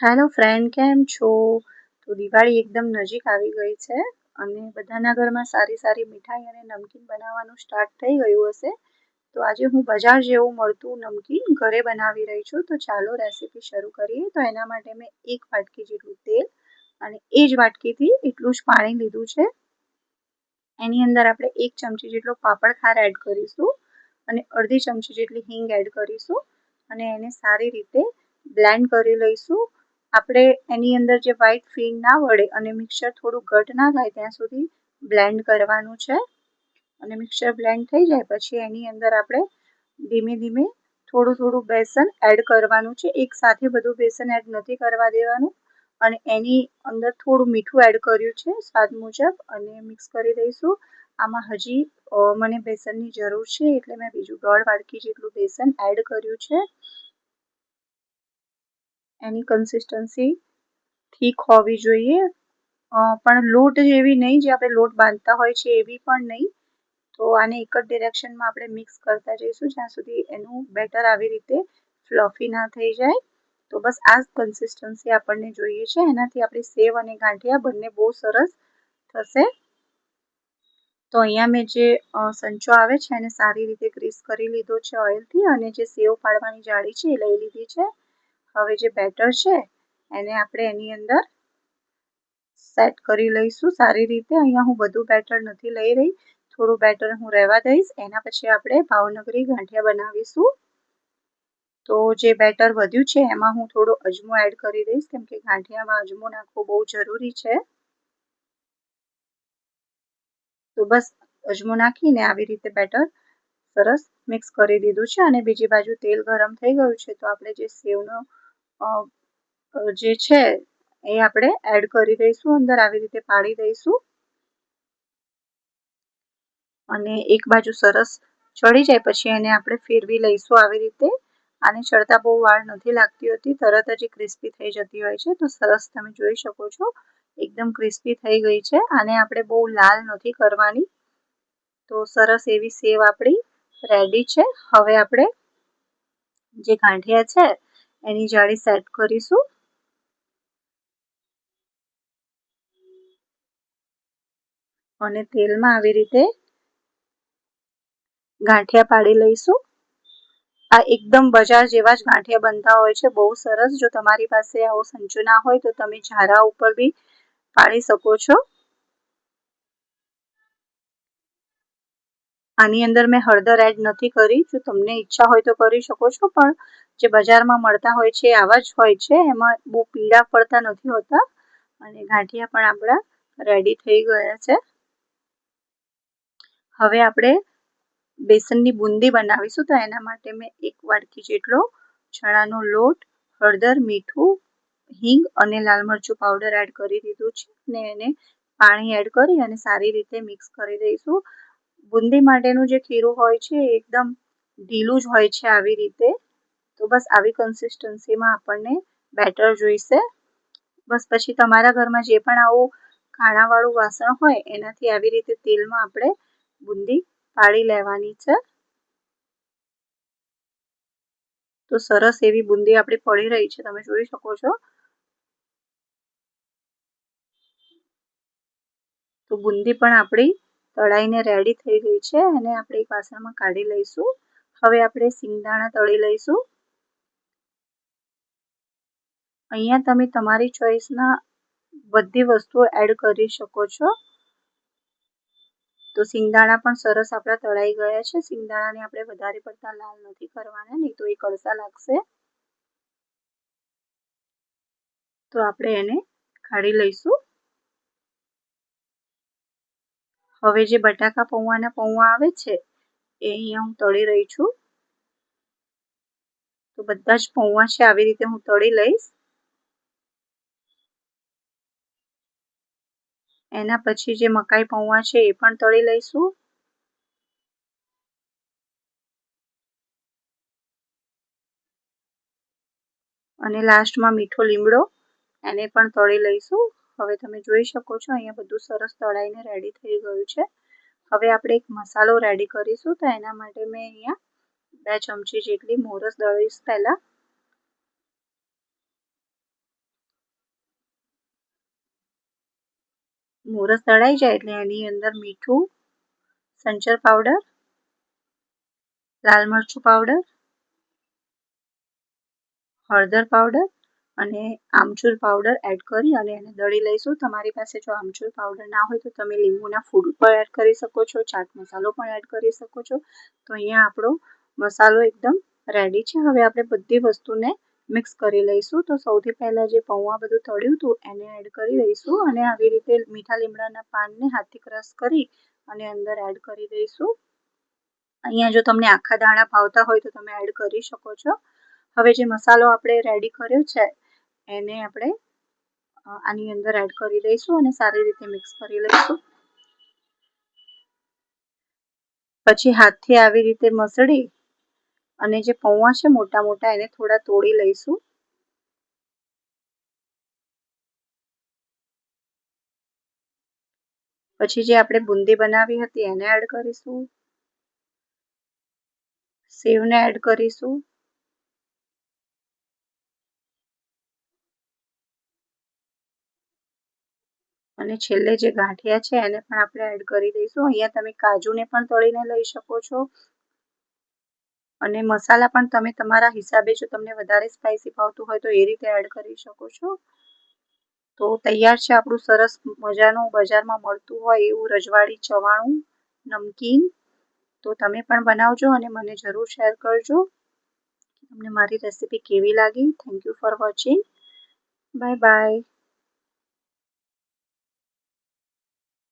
Hello friend કેમ છો? તો દિવાળી એકદમ નજીક આવી ગઈ છે અને બધાના ઘરમાં સારી સારી મીઠાઈ અને નમકીન બનાવવાનું સ્ટાર્ટ થઈ ગયું હશે. તો આજે હું બજાર જેવું મળતું નમકીન ઘરે બનાવી રહી છું. તો ચાલો રેસીપી શરૂ કરીએ. તો એના માટે મેં એક વાટકી જેટલું તેલ અને એ જ વાટકીથી એટલું જ પાણી લીધું છે. એની અંદર આપણે એક ચમચી જેટલો પાપડ ખાર એડ કરીશું અને અડધી ચમચી જેટલી હિંગ એડ કરીશું અને એને સારી રીતે બ્લેન્ડ કરી લઈશું. આપણે એની અંદર જે વ્હાઈટ ફીણ ના વળે અને મિક્સર થોડું ઘટ ના થાય ત્યાં સુધી બ્લેન્ડ કરવાનું છે. અને મિક્સર બ્લેન્ડ થઈ જાય પછી એની અંદર આપણે ધીમે ધીમે થોડું થોડું બેસન એડ કરવાનું છે. એક સાથે બધું બેસન એડ નથી કરવા દેવાનું. અને એની અંદર થોડું મીઠું એડ કર્યું છે, સ્વાદ મુજબ, અને મિક્સ કરી દઈશું. આમાં હજી મને બેસનની જરૂર છે એટલે મેં બીજું દોઢ વાડકી જેટલું બેસન એડ કર્યું છે. એની કન્સિસ્ટન્સી ઠીક હોવી જોઈએ. પણ લોટ જેવી નહીં, જે આપણે લોટ બાંધતા હોય છે એવી પણ નહીં. તો આને એક જ ડિરેક્શનમાં આપણે મિક્સ કરતા જઈશું, જ્યાં સુધી એનું બેટર આવી રીતે ફ્લફી ના થઈ જાય. તો બસ આ કન્સિસ્ટન્સી આપણને જોઈએ છે. એનાથી આપણી સેવ અને ગાંઠિયા બંને બહુ સરસ થશે. તો અહીંયા મેં જે સંચો આવે છે, એને સારી રીતે ગ્રીસ કરી લીધો છે ઓઇલથી અને જે સેવ પાડવાની જાળી છે એ લઈ લીધી છે. હવે જે બેટર છે, એને આપણે એની અંદર સેટ કરી લઈશું. સારી રીતે અહીંયા હું બધું બેટર નથી લઈ રહી. થોડું બેટર હું રહેવા દઈશ. એના પછી આપણે ભાવનગરી ગાંઠિયા બનાવીશું. તો જે બેટર વધ્યું છે, એમાં હું થોડો અજમો એડ કરી દઈશ, કેમ કે ગાંઠિયામાં અજમો નાખવો બહુ જરૂરી છે. તો બસ અજમો નાખીને આવી રીતે બેટર સરસ મિક્સ કરી દીધું છે. અને બીજી બાજુ તેલ ગરમ થઈ ગયું છે, તો આપણે જે સેવનો જે છે, એ આપણે એડ કરી દઈશું, અંદર આવી રીતે પાડી દઈશું. અને એક બાજુ સરસ ચડી જાય, પછી એને આપણે ફેરવી લઈશું આવી રીતે. આને ચડતા બહુ વાર નથી લાગતી હોતી, તરત જ ક્રિસ્પી થઈ જતી હોય છે. તો સરસ તમે જોઈ શકો છો, એકદમ ક્રિસ્પી થઈ ગઈ છે. આને આપણે બહુ લાલ નથી કરવાની. તો સરસ એવી સેવ આપણી રેડી છે. હવે આપણે જે ગાંઠિયા છે એની જાળી સેટ કરીશું. અને તેલમાં આવી રીતે ગાંઠિયા પાડી લઈશું. આ એકદમ બજાર જેવા જ ગાંઠિયા બનતા હોય છે. બહુ સરસ. જો તમારી પાસે આવો સંચો ના હોય તો તમે ઝારા ઉપર બી પાડી શકો છો. આની અંદર મેં હળદર એડ નથી કરી. જો તમને ઈચ્છા હોય તો કરી શકો છો. પણ જે બજારમાં મળતા હોય છે, આવા જ હોય છે. એમાં બહુ પીળા પડતા નથી હોતા અને ગાંઠિયા પણ આપણા રેડી થઈ ગયા છે. હવે આપણે બેસનની બુંદી બનાવીશું તો એના માટે મેં એક વાટકી જેટલો ચણાનો લોટ, હળદર, મીઠું, હિંગ અને લાલ મરચું પાવડર એડ કરી દીધું છે અને એને પાણી એડ કરી અને સારી રીતે મિક્સ કરી દઈશું. બુંદી માટેનું જે ખીરું હોય છે એકદમ ઢીલું જ હોય છે આવી રીતે. તો બસ આવી કન્સિસ્ટન્સીમાં આપણને બેટર જોઈશે. બસ પછી તમારા ઘરમાં જે પણ આવું ખાણાવાળું વાસણ હોય, એનાથી આવી રીતે તેલમાં આપણે બુંદી પાડી લેવાની છે. તો સરસ એવી બુંદી આપણી પડી રહી છે, તમે જોઈ શકો છો. તો બુંદી પણ આપણી તળાઈને રેડી થઈ ગઈ છે અને આપણે એક વાસણમાં કાઢી લઈશું. હવે આપણે સિંગદાણા તળી લઈશું. અહીંયા તમે તમારી ચોઈસના બધી વસ્તુઓ એડ કરી શકો છો. તો સિંગદાણા પણ સરસ આપણા તળાઈ ગયા છે. સિંગદાણાને આપણે વધારે પડતા લાલ નથી કરવાના, નહીં તો એ કળસા લાગશે. તો આપણે એને કાઢી લઈશું. હવે જે બટાકા પૌવાના પૌવા આવે છે, એ અહીંયા હું તળી રહી છું. તો બધા જ પૌવા છે, આવી રીતે હું તળી લઈશ. એના પછી જે મકાઈ પૌવા છે એ પણ તળી લઈશું. અને લાસ્ટમાં મીઠો લીમડો, એને પણ તળી લઈશું. હવે તમે જોઈ શકો છો, અહીંયા બધું સરસ તળાઈને રેડી થઈ ગયું છે. હવે આપણે એક મસાલો રેડી કરીશું, તો એના માટે મેં અહીંયા બે ચમચી જેટલી મોરસ દળીશ પહેલાં. મોરસ તળાઈ જાય એટલે એની અંદર મીઠું, સંચર પાવડર લાલ મરચું પાવડર હળદર પાવડર અને આમચૂર પાવડર એડ કરી અને એને દળી લઈશું. તમારી પાસે જો આમચૂર પાવડર ના હોય તો તમે લીંબુના ફૂડ પણ એડ કરી શકો છો, ચાટ મસાલો પણ એડ કરી શકો છો. તો અહીંયા આપણો મસાલો એકદમ રેડી છે. હવે આપણે બધી વસ્તુને મિક્સ કરી લઈશું. તો સૌથી પહેલાં જે પૌવા બધું તળ્યું હતું, એને એડ કરી દઈશું અને આવી રીતે મીઠા લીમડાના પાનને હાથથી ક્રશ કરી અને અંદર એડ કરી દઈશું. અહીંયા જો તમને આખા દાણા ભાવતા હોય તો તમે એડ કરી શકો છો. હવે જે મસાલો આપણે રેડી કર્યો છે, એને આપણે આની અંદર એડ કરી દઈશું અને સારી રીતે મિક્સ કરી લઈશું. પછી હાથથી આવી રીતે મસળી અને જે પૌવા છે મોટા મોટા, એને થોડા તોડી લઈશું. પછી જે આપણે બુંદી બનાવી હતી, એને એડ કરીશું. સેવને એડ કરીશું. અને છેલ્લે જે ગાંઠિયા છે, એને પણ આપણે એડ કરી દઈશું. અહીંયા તમે કાજુને પણ તળીને લઈ શકો છો. અને મસાલા પણ તમે તમારા હિસાબે જો તમને વધારે સ્પાઇસી ભાવતું હોય તો એ રીતે એડ કરી શકો છો. તો તૈયાર છે આપણું સરસ મજાનું બજારમાં મળતું હોય એવું રજવાડી, ચવાણું, નમકીન. તો તમે પણ બનાવજો અને મને જરૂર શેર કરજો. તમને મારી રેસીપી કેવી લાગી? Thank you for watching bye bye